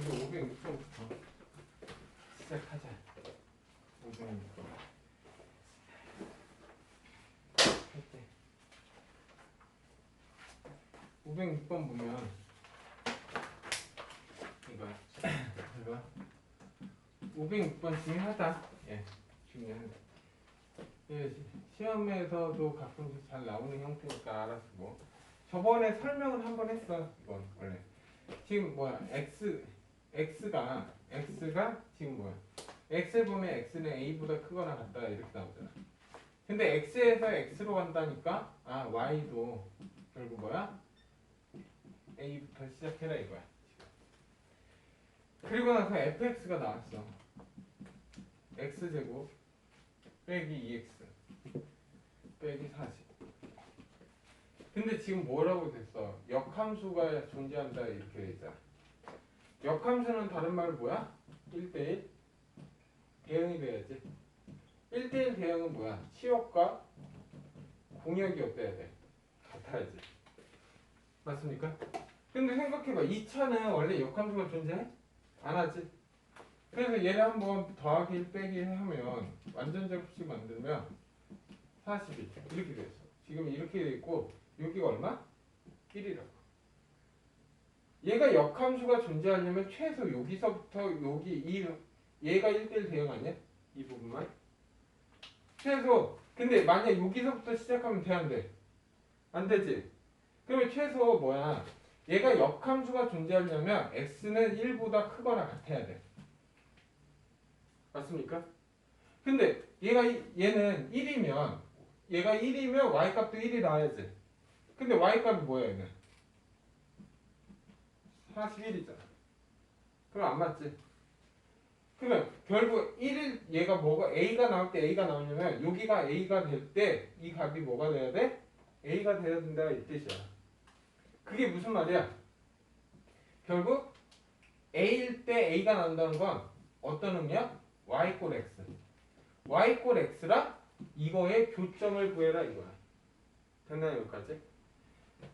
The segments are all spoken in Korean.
먼저 506번부터 시작하자. 506번. 할게. 506번 보면 이거야. 이거 506번 중요하다. 예, 중요하다. 예, 시험에서도 가끔씩 잘 나오는 형태니까 알아서 뭐. 저번에 설명을 한 번 했어. 이건 원래. 지금 뭐야? x x가 x가 지금 뭐야? x를 보면 x는 a보다 크거나 같다 이렇게 나오잖아. 근데 x에서 x로 간다니까 아 y도 결국 뭐야? a부터 시작해라 이거야. 그리고 나서 fx가 나왔어. x 제곱 빼기 2x 빼기 40. 근데 지금 뭐라고 됐어? 역함수가 존재한다 이렇게 돼 있잖아. 역함수는 다른 말 뭐야? 1대1 대응이 돼야지. 1대1 대응은 뭐야? 치역과 공역이 어때야 돼? 같아야지. 맞습니까? 근데 생각해봐. 2차는 원래 역함수가 존재해? 안 하지? 그래서 얘를 한번 더하기 1 빼기 1 하면 완전 제곱식 만들면 41 이렇게 됐어. 지금 이렇게 돼 있고 여기가 얼마? 1이라고. 얘가 역함수가 존재하려면 최소 여기서부터 여기 이 얘가 1대1 대응 아니야? 이 부분만. 최소 근데 만약 여기서부터 시작하면 돼 안 돼? 안 되지. 그러면 최소 뭐야? 얘가 역함수가 존재하려면 x는 1보다 크거나 같아야 돼. 맞습니까? 근데 얘가 이- 얘는 1이면 얘가 1이면 y 값도 1이 나와야지. 근데 y 값이 뭐야 얘는? 41이잖아. 그럼 안 맞지? 그러면 결국 1일 얘가 뭐가 a가 나올 때 a가 나오려면 여기가 a가 될 때 이 값이 뭐가 돼야 돼? a가 돼야 된다 이 뜻이야. 그게 무슨 말이야? 결국 a일 때 a가 나온다는 건 어떤 의미야? y 꼴 x. y 꼴 x라 이거의 교점을 구해라 이거야. 됐나요 여기까지?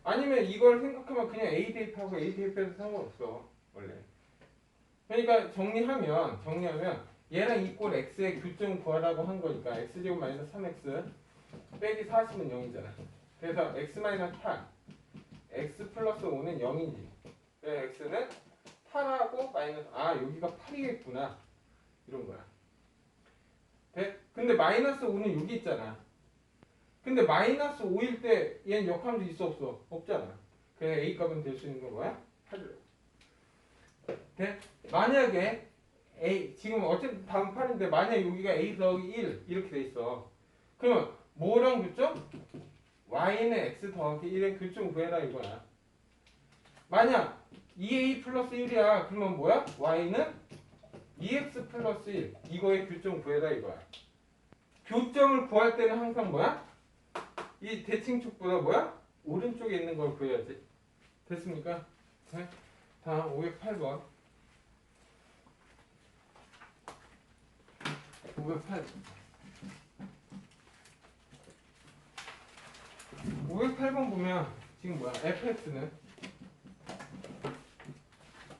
아니면 이걸 생각하면 그냥 A 대입하고 A 대입해도 상관없어 원래. 그러니까 정리하면 정리하면 얘랑 이꼴 x의 교점 구하라고 한 거니까 x 제곱 마이너스 3x 빼기 40은 0이잖아. 그래서 x 마이너스 8, x 플러스 5는 0이지. 그래서 x는 8하고 마이너스 아 여기가 8이겠구나 이런 거야. 돼? 근데 마이너스 5는 여기 있잖아. 근데 마이너스 5일 때 얘는 역함수 있어 없어? 없잖아. 그래서 A 값은 될 수 있는 건 뭐야? 8이라고. 돼? 만약에 A 지금 어쨌든 다음 판인데 만약 여기가 A 더하기 1 이렇게 돼 있어. 그러면 뭐랑 교점? Y는 X 더하기 1의 교점 구해라 이거야. 만약 2A 플러스 1이야. 그러면 뭐야? Y는 2X 플러스 1 이거의 교점 구해라 이거야. 교점을 구할 때는 항상 뭐야? 이 대칭축보다 뭐야? 오른쪽에 있는 걸 구해야지. 됐습니까? 네. 다음 508번. 508. 508번 보면 지금 뭐야? fx는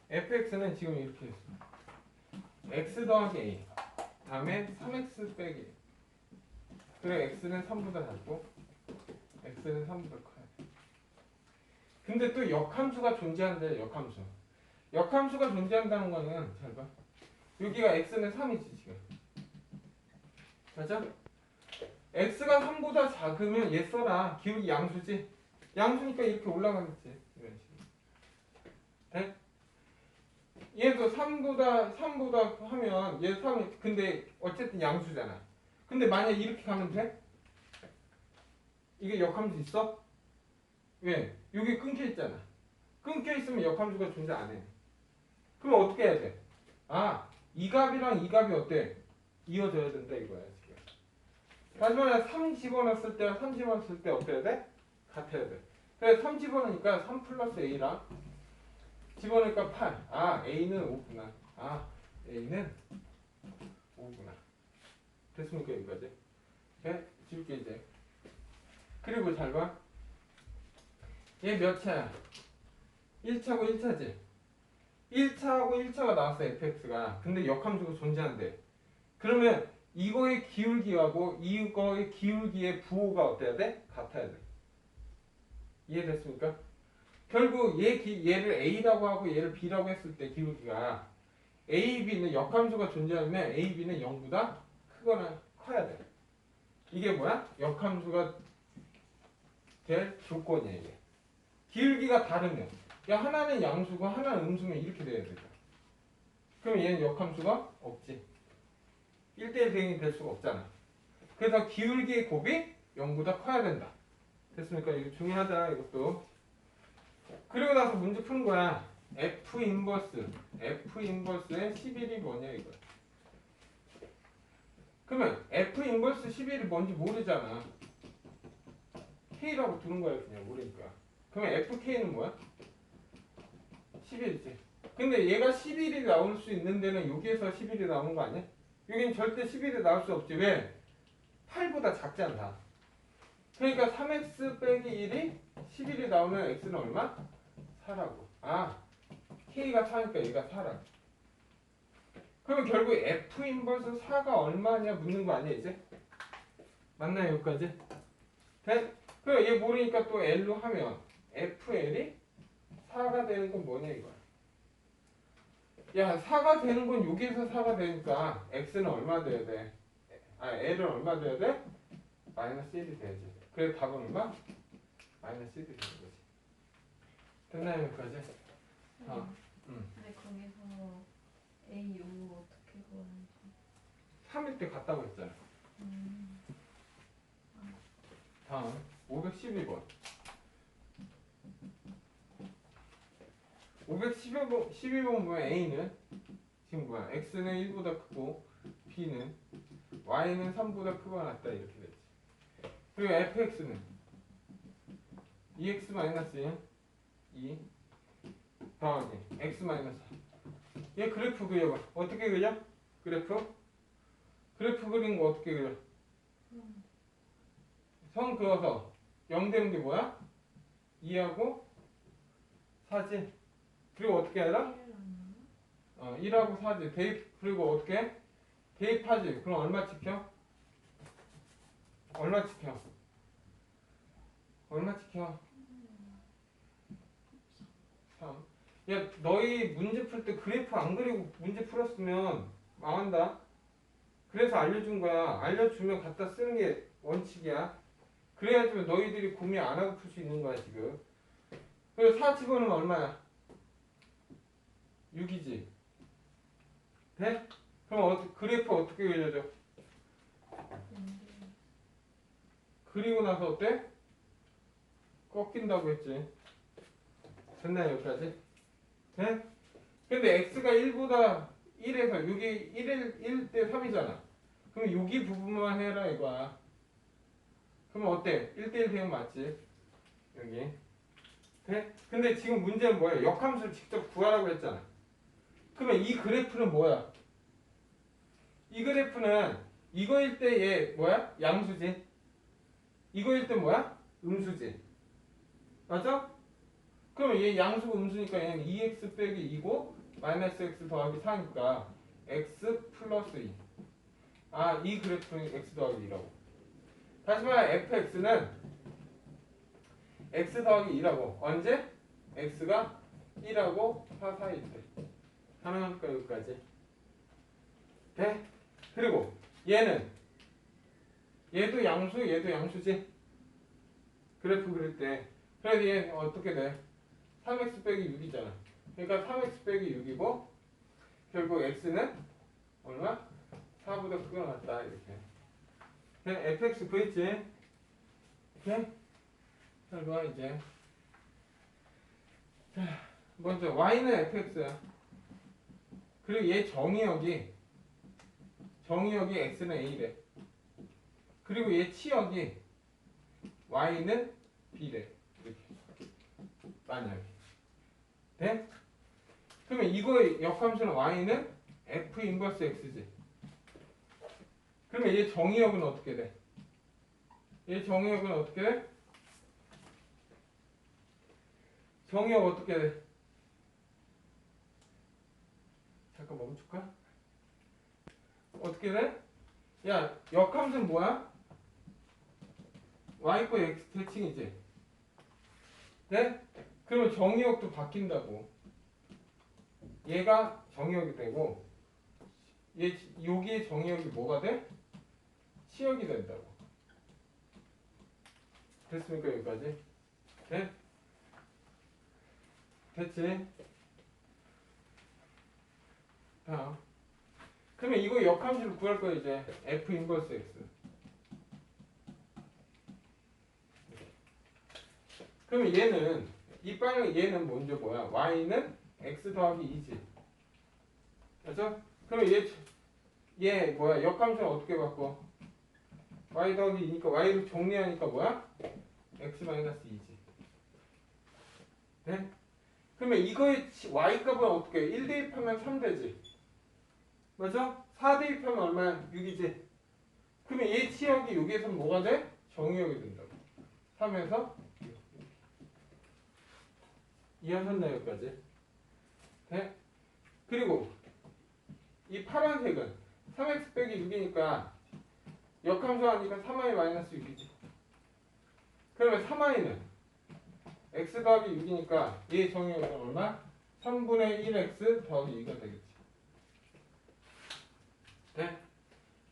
fx는 지금 이렇게 있어. x 더하기 a. 다음에 3x 빼기. 그래 x는 3보다 작고 x는 3보다 커요. 근데 또 역함수가 존재한대 역함수. 역함수가 존재한다는 거는 잘 봐. 여기가 x는 3이지 지금. 맞아? x가 3보다 작으면 얘 써라. 기울기 양수지. 양수니까 이렇게 올라가겠지. 이런 식으로. 돼? 얘도 3보다 3보다 하면 얘 3이 근데 어쨌든 양수잖아. 근데 만약 이렇게 가면 돼? 이게 역함수 있어? 왜? 여기 끊겨 있잖아. 끊겨 있으면 역함수가 존재 안 해. 그럼 어떻게 해야 돼? 아, 이 값이랑 이 값이 어때? 이어져야 된다 이거야 지금. 다시 말해 3 집어넣었을 때와 3 집어넣었을 때 어때야 돼? 같아야 돼. 그래서 3 집어넣으니까 3 플러스 A랑 집어넣으니까 8. 아, A는 5구나. 아, A는 5구나. 됐습니까 여기까지? 네? 지울게 이제. 그리고 잘 봐. 얘 몇 차야? 1차고 1차지. 1차하고 1차가 나왔어 fx가. 근데 역함수가 존재한대. 그러면 이거의 기울기하고 이거의 기울기의 부호가 어때야 돼? 같아야 돼. 이해됐습니까? 결국 얘 기, 얘를 a라고 하고 얘를 b라고 했을 때 기울기가 a, b는 역함수가 존재하면 a, b는 0보다 크거나 커야 돼. 이게 뭐야? 역함수가 될 조건이야 이게. 기울기가 다르면 야 하나는 양수고 하나는 음수면 이렇게 돼야 되죠. 그럼 얘는 역함수가 없지. 1대1 대응이 될 수가 없잖아. 그래서 기울기의 곱이 0보다 커야 된다. 됐습니까? 이거 중요하다 이것도. 그리고 나서 문제 푸는 거야. F 인버스. F 인버스의 11이 뭐냐 이거. 그러면 F 인버스 11이 뭔지 모르잖아. K라고 두는 거야 그냥 모르니까. 그러면 FK는 뭐야? 11이지. 근데 얘가 11이 나올 수 있는 데는 여기에서 11이 나오는 거 아니야? 여긴 절대 11이 나올 수 없지. 왜? 8보다 작잖아. 그러니까 3x 빼기 1이 11이 나오면 x는 얼마? 4라고. 아, k가 4니까 얘가 4라고. 그러면 결국 f 인버스 4가 얼마냐 묻는 거 아니야 이제? 맞나요 여기까지? 돼? 그럼 얘 모르니까 또 L로 하면 FL이 4가 되는 건 뭐냐 이거야. 야 4가 되는 건 여기에서 4가 되니까 X는 얼마 돼야 돼? 아 L은 얼마 돼야 돼? 마이너스 1이 돼야지. 그래 답은 얼마? 마이너스 1이 되는 거지. 됐나요 여기까지? 어. 음. 근데 거기서 A 요 어떻게 구하는지. 3일 때 갔다고 했잖아. 음. 다음 512번 512번 12번 보면 A는 지금 뭐야 X는 1보다 크고 B는 Y는 3보다 크거나 같다 이렇게 되지 그리고 fx는 2x 마이너스 2 더하기 x 마이너스 4. 얘 그래프 그려봐 어떻게 그려? 그래프? 그래프 그린 거 어떻게 그려? 선 그어서 0 되는 게 뭐야? 2하고 4지. 그리고 어떻게 해라? 어, 1하고 4지. 대입, 그리고 어떻게 해? 대입하지. 그럼 얼마 지켜? 얼마 지켜? 얼마 지켜? 3. 야, 너희 문제 풀 때 그래프 안 그리고 문제 풀었으면 망한다. 그래서 알려준 거야. 알려주면 갖다 쓰는 게 원칙이야. 그래야지 너희들이 고민 안 하고 풀 수 있는 거야 지금. 그래서 4 집어넣으면 얼마야? 6이지. 돼? 그럼 어, 그래프 어떻게 그려져? 그리고 나서 어때? 꺾인다고 했지. 됐나요 여기까지? 돼? 근데 x가 1보다 1에서 여기 1일 1대 3이잖아. 그럼 여기 부분만 해라 이거야. 그럼 어때? 1대1 대응 맞지? 여기. 돼? 근데 지금 문제는 뭐야? 역함수를 직접 구하라고 했잖아. 그러면 이 그래프는 뭐야? 이 그래프는 이거일 때얘 뭐야? 양수지. 이거일 때 뭐야? 음수지. 맞아? 그러면 얘 양수 음수니까 얘는 2x 빼기 2고 마이너스 x 더하기 4니까 x 플러스 2. 아, 이 그래프는 x 더하기 2라고. 말해 fx는 x 더하기 2라고. 언제? x가 1하고 4 사이일 때. 가능합니까 여기까지? 돼? 그리고 얘는 얘도 양수, 얘도 양수지. 그래프 그릴 때. 그래서 얘 어떻게 돼? 3x 빼기 6이잖아. 그러니까 3x 빼기 6이고 결국 x는 얼마? 4보다 크거나 같다 이렇게. Fx 구했지? 이렇게? 결과 이제 자 먼저 y는 fx야. 그리고 얘 정의역이 정의역이 x는 a래. 그리고 얘 치역이 y는 b래. 이렇게. 만약에. 돼? 그러면 이거의 역함수는 y는 f 인버스 x지. 그러면 얘 정의역은 어떻게 돼? 얘 정의역은 어떻게 돼? 정의역 어떻게 돼? 줄까? 어떻게 돼? 야 역함수는 뭐야? y 거 x 대칭이지. 네? 그러면 정의역도 바뀐다고. 얘가 정의역이 되고 얘 여기에 정의역이 뭐가 돼? 치역이 된다고. 됐습니까 여기까지? 네? 됐지? 다음. 그러면 이거 역함수를 구할 거야 이제 f 인버스 x. 그러면 얘는 이 빨간 얘는 먼저 뭐야? y는 x 더하기 2지. 그렇죠? 그러면 얘, 얘 뭐야? 역함수는 어떻게 바꿔? Y 더하기 2니까 y를 정리하니까 뭐야? x 마이너스 2지. 네? 그러면 이거의 치- y 값은 어떻게 해? 1 대입하면 3 되지. 맞아? 4 대입하면 얼마야? 6이지. 그러면 얘 치역이 여기에서 뭐가 돼? 정의역이 된다고. 3에서 6. 이해하셨나요, 여기까지? 네? 그리고 이 파란색은 3x 빼기 6이니까 역함수하니까 3i 마이너스 6이지. 그러면 3i는 x 더하기 6이니까 얘 정의하면 얼마? 3분의 1x 더하기 2가 되겠지. 네?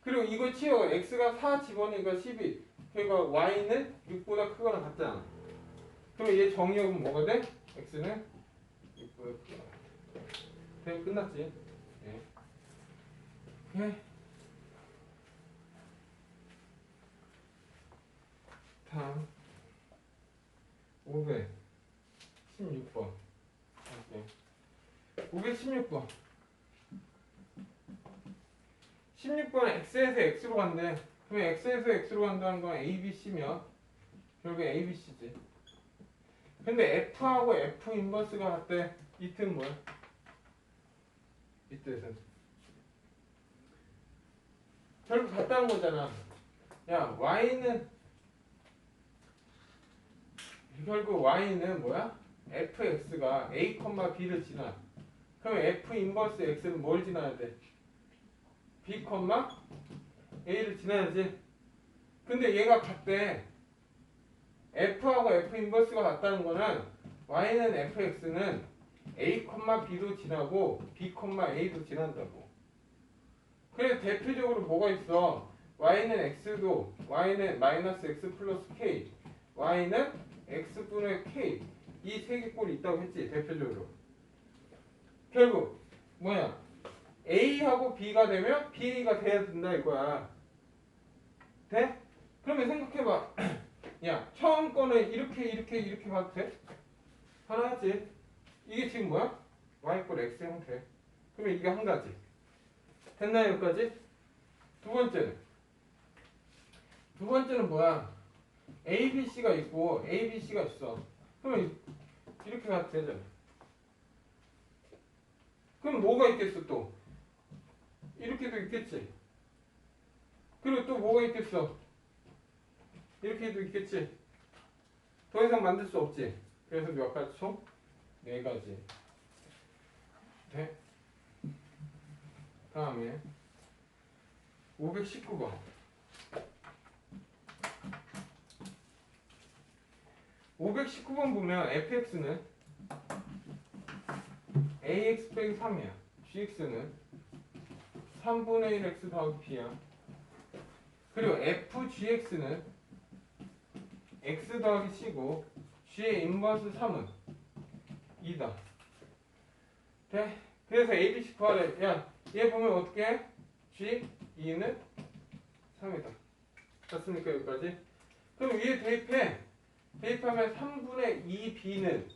그리고 이거 치워. x가 4 집어넣으니까 12. 그러니까 y는 6보다 크거나 같잖아. 그럼 얘 정의역은 뭐가 돼? x는 6보다 크거나. 네, 끝났지. 네. 네. 4 500 16번. 네. 516번. 16번은 x에서 x로 간대. 그럼 x에서 x로 간다는 건 abc면 결국 abc지. 근데 f하고 f 인버스가 같대. 이 뜻은 뭐야? 이 뜻은 결국 같다는 거잖아. 야 y는 결국 y는 뭐야? fx가 a, b를 지나. 그러면 f 인버스 x는 뭘 지나야 돼? b, a를 지나야지. 근데 얘가 같대. f하고 f 인버스가 같다는 거는 y는 fx는 a, b도 지나고 b, a도 지난다고. 그래서 대표적으로 뭐가 있어? y는 x도 y는 마이너스 x 플러스 k, y는 x분의 k 이 세 개 꼴이 있다고 했지 대표적으로. 결국 뭐야? A하고 B가 되면 B가 돼야 된다 이거야. 돼? 그러면 생각해봐. 야, 처음 거는 이렇게 이렇게 이렇게 봐도 돼? 하나지. 이게 지금 뭐야? Y꼴 X 형태. 그러면 이게 한 가지. 됐나요 여기까지? 두 번째는 두 번째는 뭐야? A, B, C가 있고 A, B, C가 있어. 그러면 이렇게 가도 되잖아. 그럼 뭐가 있겠어 또? 이렇게도 있겠지. 그리고 또 뭐가 있겠어? 이렇게도 있겠지. 더 이상 만들 수 없지. 그래서 몇 가지 총? 네 가지. 네. 다음에 519번. (519번) 보면 fx는 ax 빼기 3이야 gx는 3분의 1x 더하기 b야. 그리고 fgx는 x 더하기 c고 g의 인버스 3은 2다. 돼? 그래서 abc 구하래. 야, 얘 보면 어떻게 해? g 2는 3이다. 됐습니까 여기까지? 그럼 위에 대입해. 대입하면 3분의 2b는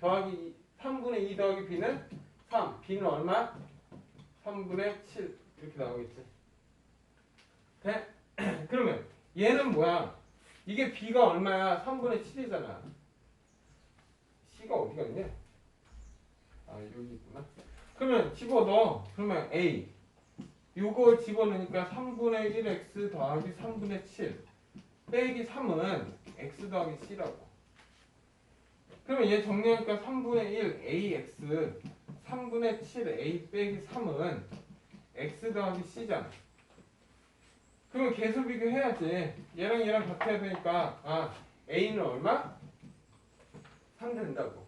더하기 3분의 2 더하기 b는 3. b는 얼마? 3분의 7 이렇게 나오겠지. 돼? 그러면 얘는 뭐야? 이게 b가 얼마야? 3분의 7이잖아. c가 어디 갔냐? 아 여기 있구나. 그러면 집어넣어. 그러면 a 요거 집어넣으니까 3분의 1x 더하기 3분의 7 빼기 3은 x 더하기 c라고. 그러면 얘 정리하니까 3분의 1 ax 3분의 7 a 빼기 3은 x 더하기 c잖아. 그러면 계속 비교해야지. 얘랑 얘랑 같아야 되니까 아 a는 얼마? 3 된다고.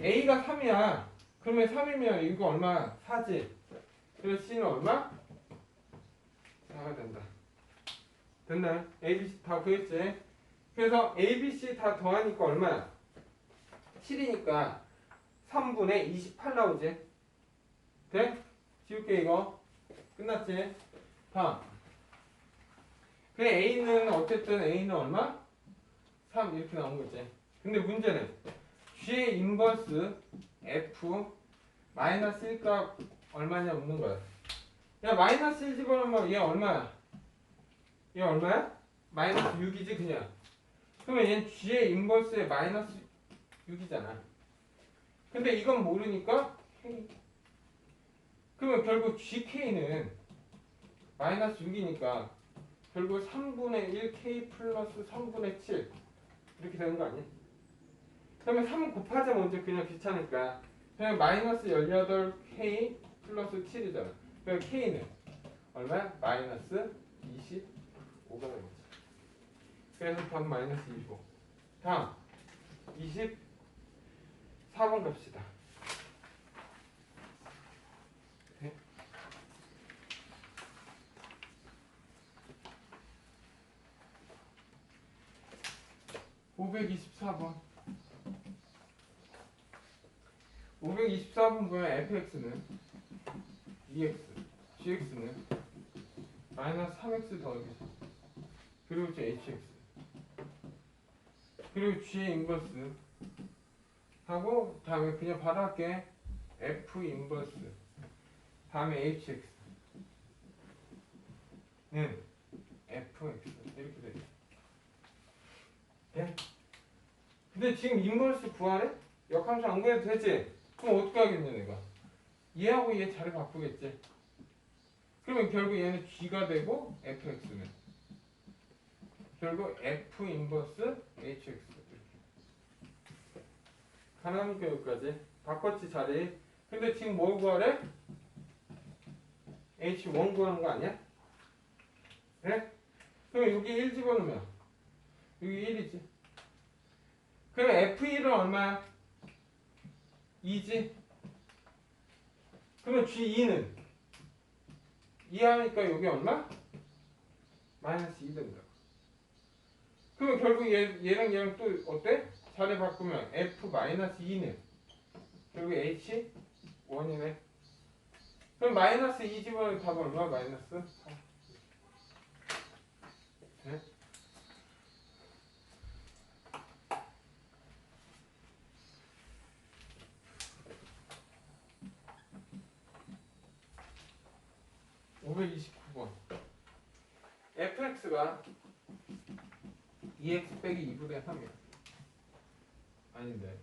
a가 3이야. 그러면 3이면 이거 얼마? 4지. 그래서 c는 얼마? 4가 된다. 됐나요? a, b, c 다 그랬지? 그래서 a, b, c 다 더하니까 얼마야? 7이니까 3분의 28 나오지? 돼? 지울게 이거 끝났지? 다음 그래 A는 어쨌든 A는 얼마? 3 이렇게 나온 거지 근데 문제는 G의 인버스 F 마이너스 1값 얼마냐 묻는 거야 야 마이너스 1 집어넣으면 얘 얼마야? 얘 얼마야? 마이너스 6이지 그냥 그러면 얘는 G의 인버스에 마이너스 6이잖아 근데 이건 모르니까. 그러면 결국 GK는 마이너스 6이니까 결국 3분의 1K 플러스 3분의 7 이렇게 되는 거 아니야? 그러면 3 곱하자 먼저 그냥 귀찮으니까 그냥 마이너스 18K 플러스 7이잖아 그럼 K는 얼마야? 마이너스 25가 되는 거지 그래서 답 마이너스 25 다음 24번 갑시다. 네? (524번) 524번 보면 fx는 2x, gx는 마이너스 3x 더하기 그리고 이제 hx 그리고 g의 인버스 하고 다음에 그냥 바로 할게 f 인버스 다음에 hx 는 fx 이렇게 돼. 돼? 근데 지금 인버스 구하래? 역함수 안 구해도 되지? 그럼 어떻게 하겠냐 내가? 얘하고 얘 자리 바꾸겠지? 그러면 결국 얘는 g가 되고 fx는 결국 f 인버스 hx. 가능하니까 여기까지 바꿨지 자리 근데 지금 뭘 구하래? h1 구하는 거 아니야? 그래? 그럼 여기 1 집어넣으면 여기 1이지 그럼 f1은 얼마야? 2지 그러면 g2는 2 하니까 여기 얼마? 마이너스 2 된다 그러면 결국 얘, 얘랑 얘랑 또 어때? 자리 바꾸면 f 마이너스 2는 결국 h 1이네 그럼 마이너스 2 집어넣으면 답 얼마? 마이너스 4 네? (529번) fx가 2x 빼기 2분의 3이야 아닌데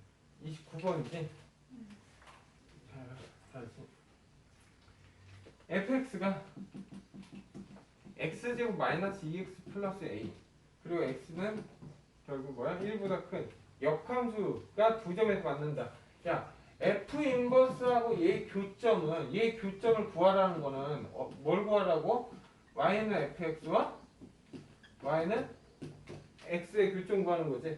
29번이지? 자, 다시 fx가 x제곱 마이너스 2x 플러스 a 그리고 x는 결국 뭐야? 1보다 큰 역함수가 두 점에서 만난다 야 f 인버스하고 얘 교점은 얘 교점을 구하라는 거는 어, 뭘 구하라고? y는 fx와 y는 x의 교점 구하는 거지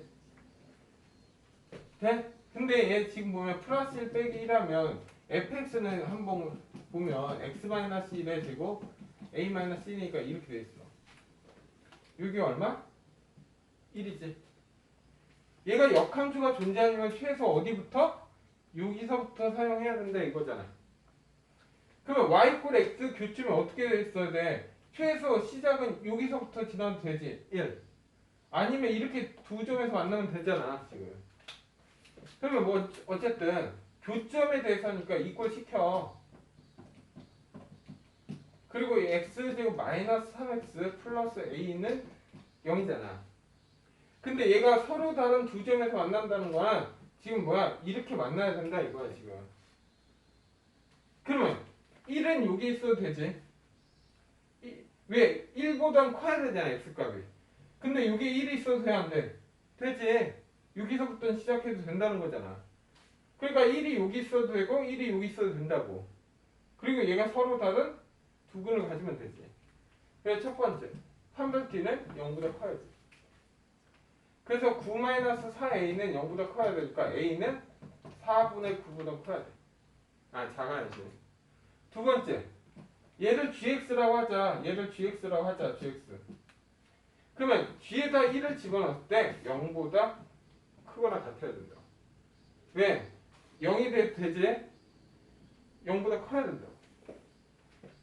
돼? 근데 얘 지금 보면 플러스 1 빼기 1하면 fx는 한 번 보면 x 마이너스 1의 제곱 a 마이너스 1이니까 이렇게 돼 있어. 여기 얼마? 1이지. 얘가 역함수가 존재하려면 최소 어디부터? 여기서부터 사용해야 된다 이거잖아. 그러면 y 꼴 x 교점이 어떻게 돼 있어야 돼? 최소 시작은 여기서부터 지나도 되지. 1. 아니면 이렇게 두 점에서 만나면 되잖아 지금. 그러면 뭐 어쨌든 교점에 대해서니까 이꼴 시켜. 그리고 이 x제곱 마이너스 3x 플러스 a는 0이잖아. 근데 얘가 서로 다른 두 점에서 만난다는 거는 지금 뭐야? 이렇게 만나야 된다 이거야 지금. 그러면 1은 여기 있어도 되지. 이- 왜? 1보단 커야 되잖아 x값이. 근데 여기 1이 있어도 돼안 돼? 되지. 여기서부터 시작해도 된다는 거잖아. 그러니까 1이 여기 있어도 되고 1이 여기 있어도 된다고. 그리고 얘가 서로 다른 두 근을 가지면 되지. 그래서 첫 번째, 판별t는 0보다 커야지. 그래서 9-4a는 0보다 커야 되니까 a는 4분의 9보다 커야 돼. 아, 작아야지. 두 번째, 얘를 gx라고 하자. 얘를 gx라고 하자. gx. 그러면 g에다 1을 집어넣을 때 0보다 크거나 같아야 된다. 왜? 0이 돼, 되지? 0보다 커야 된다.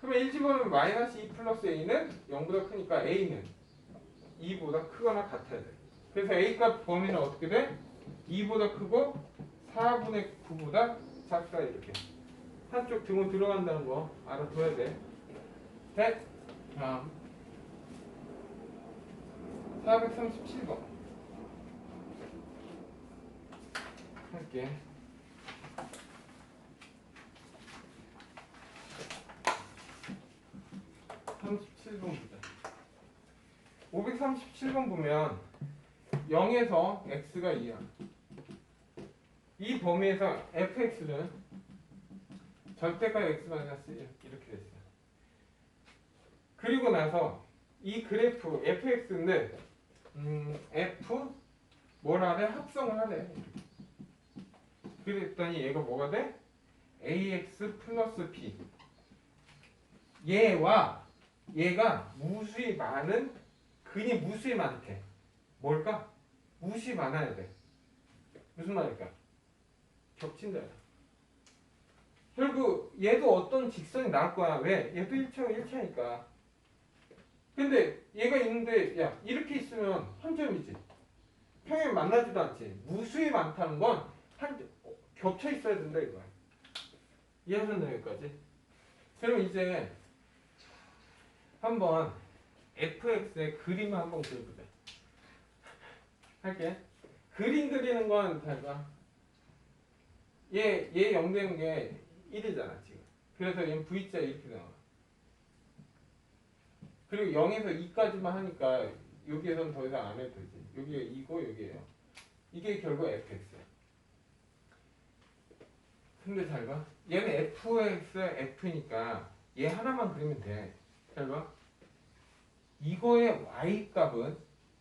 그러면 1 집어넣으면 마이너스 2 플러스 a는 0보다 크니까 a는 2보다 크거나 같아야 돼. 그래서 a 값 범위는 어떻게 돼? 2보다 크고 4분의 9보다 작다 이렇게. 한쪽 등호 들어간다는 거 알아둬야 돼. 네? 다음 437번 할게. 37번 보자. 537번 보면 0에서 x가 2야. 이 범위에서 fx는 절대가 x-1 이렇게 됐어요. 그리고 나서 이 그래프 fx인데 음, f 뭐라 하래? 합성을 하래. 그랬더니 얘가 뭐가 돼? ax 플러스 b 얘와 얘가 무수히 많은 근이 무수히 많대. 뭘까? 무수히 많아야 돼. 무슨 말일까? 겹친다. 결국 얘도 어떤 직선이 나올 거야. 왜? 얘도 1차 1차니까. 근데 얘가 있는데 야 이렇게 있으면 한 점이지. 평행 만나지도 않지. 무수히 많다는 건 한 겹쳐 있어야 된다 이거야. 이해하셨나요 여기까지? 그럼 이제 한번 fx의 그림을 한번 그려보자. 할게. 그림 그리는 건 잘 봐. 얘, 얘0 되는 게 1이잖아, 지금. 그래서 얘는 V자 이렇게 나와. 그리고 0에서 2까지만 하니까 여기에서는 더 이상 안 해도 되지. 여기가 2고 여기에요. 이게 결국 fx야. 근데 잘 봐. 얘는 fx, f니까 얘 하나만 그리면 돼. 잘 봐. 이거의 y 값은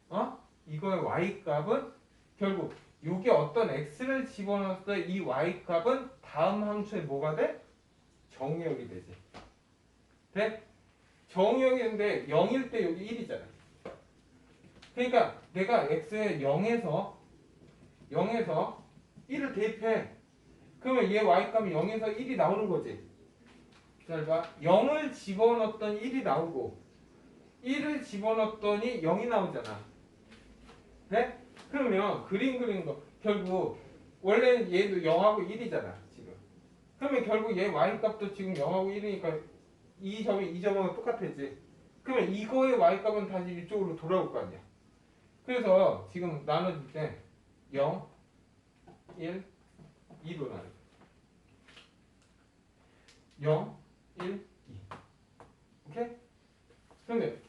어? 이거의 y 값은 결국 요게 어떤 x를 집어넣었을 때 이 y 값은 다음 함수에 뭐가 돼? 정의역이 되지. 돼? 정의역인데 0일 때 여기 1이잖아. 그러니까 내가 x에 0에서 0에서 1을 대입해. 그러면 얘 y 값이 0에서 1이 나오는 거지. 잘 봐. 0을 집어넣었던 1이 나오고 1을 집어넣었더니 0이 나오잖아. 네? 그러면 그림 그리는 거 결국 원래는 얘도 0하고 1이잖아 지금. 그러면 결국 얘 y 값도 지금 0하고 1이니까 이 점이 이 점하고 똑같았지. 그러면 이거의 y 값은 다시 이쪽으로 돌아올 거 아니야. 그래서 지금 나눠줄 때 0, 1, 2로 나눠. 0, 1, 2. 오케이? 근데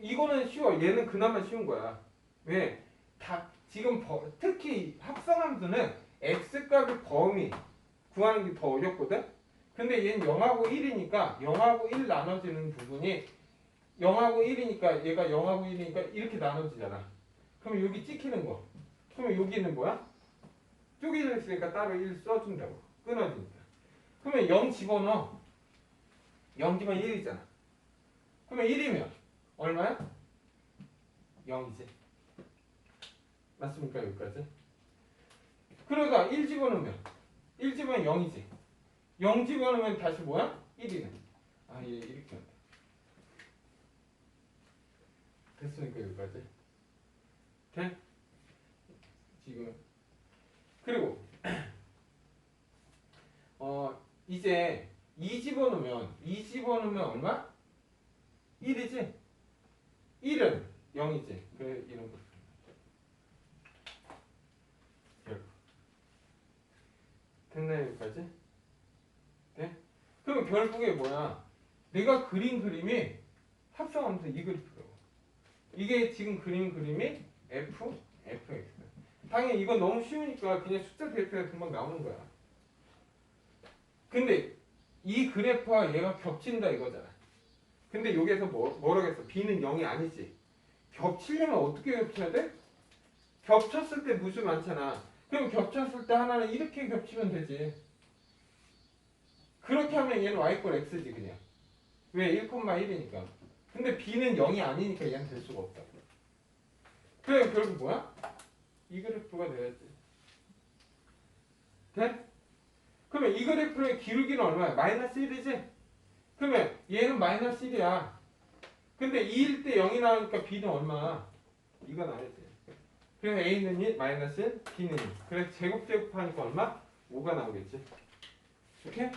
이거는 쉬워. 얘는 그나마 쉬운 거야. 왜? 다 지금 버- 특히 합성함수는 x 값의 범위 구하는 게 더 어렵거든. 근데 얘는 0하고 1이니까 0하고 1 나눠지는 부분이 0하고 1이니까 얘가 0하고 1이니까 이렇게 나눠지잖아. 그럼 여기 찍히는 거. 그러면 여기는 뭐야? 쪼개져 있으니까 따로 1 써준다고. 끊어지니까. 그러면 0 집어넣어. 0 집어넣으면 1이잖아. 그러면 1이면 얼마야? 0이지. 맞습니까 여기까지? 그러다 1 집어넣으면 1 집어넣으면 0이지. 0 집어넣으면 다시 뭐야? 1이네. 아, 얘 이렇게 한다. 됐으니까 여기까지. 돼? 지금. 그리고 어 이제 2 집어넣으면 2 집어넣으면 얼마? 1이지? 1은 0이지. 그래 이런 거. 됐나요 여기까지? 네? 그럼 결국에 뭐야? 내가 그린 그림이 합성하면서 이 그래프라고. 이게 지금 그린 그림이 F, FX. 당연히 이건 너무 쉬우니까 그냥 숫자 대입해서 금방 나오는 거야. 근데 이 그래프와 얘가 겹친다 이거잖아. 근데 여기에서 뭐, 뭐라고 했어? b는 0이 아니지. 겹치려면 어떻게 겹쳐야 돼? 겹쳤을 때 무수 많잖아. 그럼 겹쳤을 때 하나는 이렇게 겹치면 되지. 그렇게 하면 얘는 y꼴 x지 그냥. 왜? 1,1이니까. 근데 b는 0이 아니니까 얘는 될 수가 없다. 그래 결국 뭐야? 이 그래프가 돼야지. 돼? 그러면 이 그래프의 기울기는 얼마야? 마이너스 1이지? 그러면 얘는 마이너스 1이야. 근데 2일 때 0이 나오니까 b는 얼마? 이거 나야지. 그래서 a는 1, 마이너스 1, b는 2. 그래서 제곱 제곱하니까 얼마? 5가 나오겠지. 오케이?